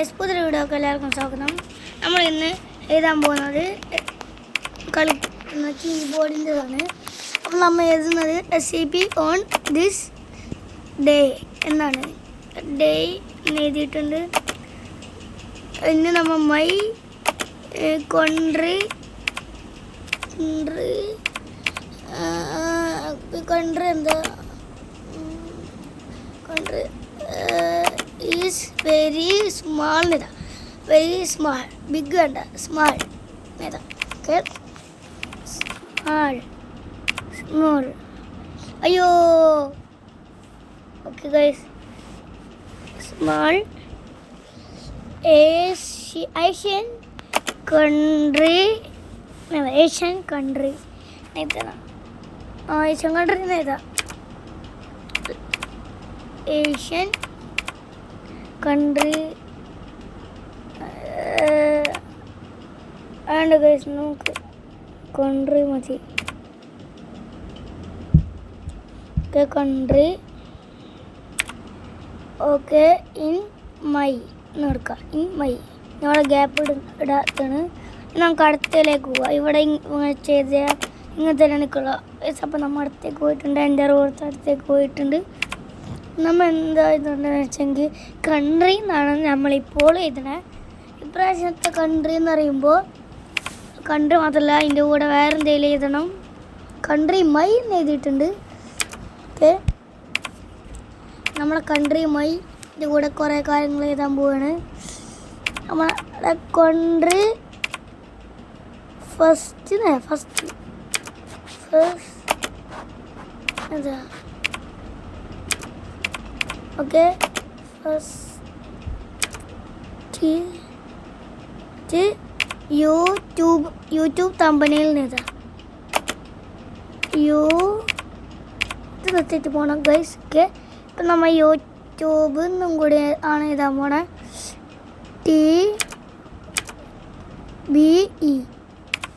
Guys പുതിയ വീഡിയോക്ക് എല്ലാവർക്കും സ്വാഗതം. നമ്മൾ ഇന്ന് എഴുതാൻ പോകുന്നത് കളി കീബോർഡിന്റെതാണ് അപ്പോൾ നമ്മൾ എഴുതുന്നത് S C P on this day എന്നാണ്. ഡേ എന്ന് എഴുതിയിട്ടുണ്ട്. ഇന്ന് നമ്മൾ മൈ കൊണ്ട്രി കൊണ്ട്രി കൊണ്ട്രി എന്താ? Country is very small Nita. Very small big വേണ്ട. Small Nita. Okay small small അയ്യോ. Okay guys small Asian country Asian country നേതാ. ആ ഏഷ്യൻ കൺട്രി നേതാ. ഏഷ്യൻ കൺട്രി ആണ്ട് ഗൈസ് നമുക്ക് കൺട്രി മതി. Okay country okay in my എന്ന് എടുക്കാം ഇൻ മൈ ഞങ്ങളുടെ ഗ്യാപ്പ് ഇടാത്താണ് നമുക്ക് അടുത്തേക്ക് പോവാം. ഇവിടെ ഇങ്ങനെ ചെയ്ത ഇങ്ങനത്തെ നിൽക്കുള്ള അപ്പോൾ നമ്മൾ അടുത്തേക്ക് പോയിട്ടുണ്ട്. എന്റെ റോഡത്ത് അടുത്തേക്ക് പോയിട്ടുണ്ട്. നമ്മൾ എന്താ ഇതുണ്ടെന്ന് വെച്ചെങ്കിൽ കൺട്രി എന്നാണ് നമ്മളിപ്പോൾ എഴുതണേ. ഇപ്രാവശ്യത്തെ കൺട്രി എന്ന് പറയുമ്പോൾ കൺട്രി മാത്രമല്ല അതിന്റെ കൂടെ വേറെ എന്തെങ്കിലും എഴുതണം. കൺട്രി മൈ എന്ന് എഴുതിയിട്ടുണ്ട്. ഓക്കെ. നമ്മളെ കൺട്രി മൈ ഇതിന്റെ കൂടെ കുറേ കാര്യങ്ങൾ എഴുതാൻ പോവാണ്. നമ്മളെ കൺട്രി ഫസ്റ്റ് ഫസ്റ്റ് ഫസ്റ്റ് എന്താ? ഓക്കെ ഫസ്റ്റ് യൂട്യൂബ് യൂട്യൂബ് തമ്പനയിൽ നിന്നാ യൂ ഇത്. നിർത്തിയിട്ട് പോകണം ഗൈസ് ഓക്കെ ഇപ്പം നമ്മൾ യൂട്യൂബ് നിന്നും കൂടി ആണ് എഴുതാൻ പോണേ. ടി ബി ഇ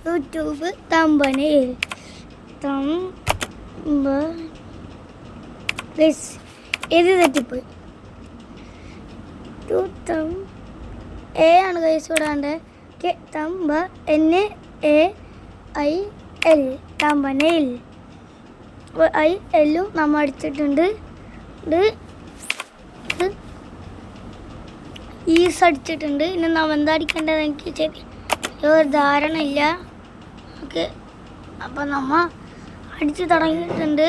യൂട്യൂബ് തമ്പനയിൽ തമ്പ ഗൈസ് ഇത് തെറ്റിപ്പോയി. എ ആണ് കൈസ് വിടാണ്ട് കെ തമ്പ എൻ എ ഐ എൽ. തമ്പനയിൽ ഐ എല്ലും നമ്മൾ അടിച്ചിട്ടുണ്ട്. ഈസ് അടിച്ചിട്ടുണ്ട്. ഇനി നമ്മൾ എന്താ അടിക്കേണ്ടത് എനിക്ക് ശരി ഒരു ധാരണ ഇല്ല ഓക്കെ. അപ്പം നമ്മൾ അടിച്ച് തുടങ്ങിയിട്ടുണ്ട്.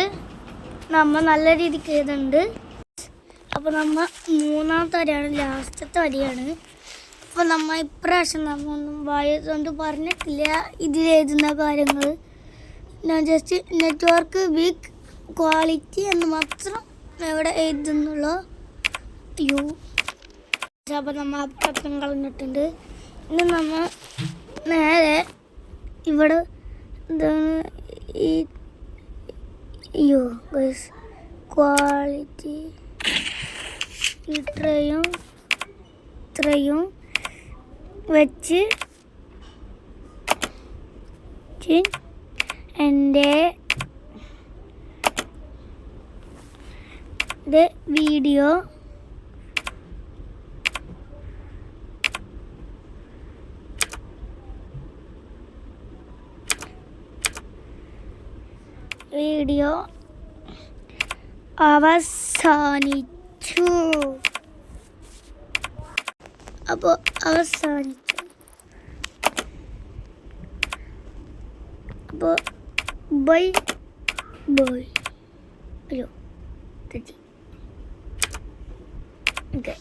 നമ്മ നല്ല രീതിക്ക് എഴുതുന്നുണ്ട്. അപ്പോൾ നമ്മ മൂന്നാമത്തെ വരിയാണ് ലാസ്റ്റത്തെ വരിയാണ്. അപ്പോൾ നമ്മ ഇപ്രാവശ്യം നമ്മ ഒന്നും വായതുകൊണ്ട് പറഞ്ഞിട്ടില്ല ഇതിൽ എഴുതുന്ന കാര്യങ്ങൾ ഞാൻ ജസ്റ്റ് നെറ്റ്വർക്ക് വീക്ക് ക്വാളിറ്റി എന്ന് മാത്രം എവിടെ എഴുതുന്നുള്ളൂ. യു അപ്പോൾ നമ്മൾ അപ്പം കളഞ്ഞിട്ടുണ്ട്. ഇനി നമ്മ നേരെ ഇവിടെ എന്താണ് ഈ അയ്യോ ഗൈസ് ക്വാളിറ്റി ഇത്രയും ഇത്രയും വെച്ച് എന്റെ വീഡിയോ വീഡിയോ അവസാനിച്ചു. അപ്പോൾ അവസാനിച്ചു. അപ്പോൾ ബൈ ബൈ. അയ്യോ തെറ്റി. ഓക്കെ.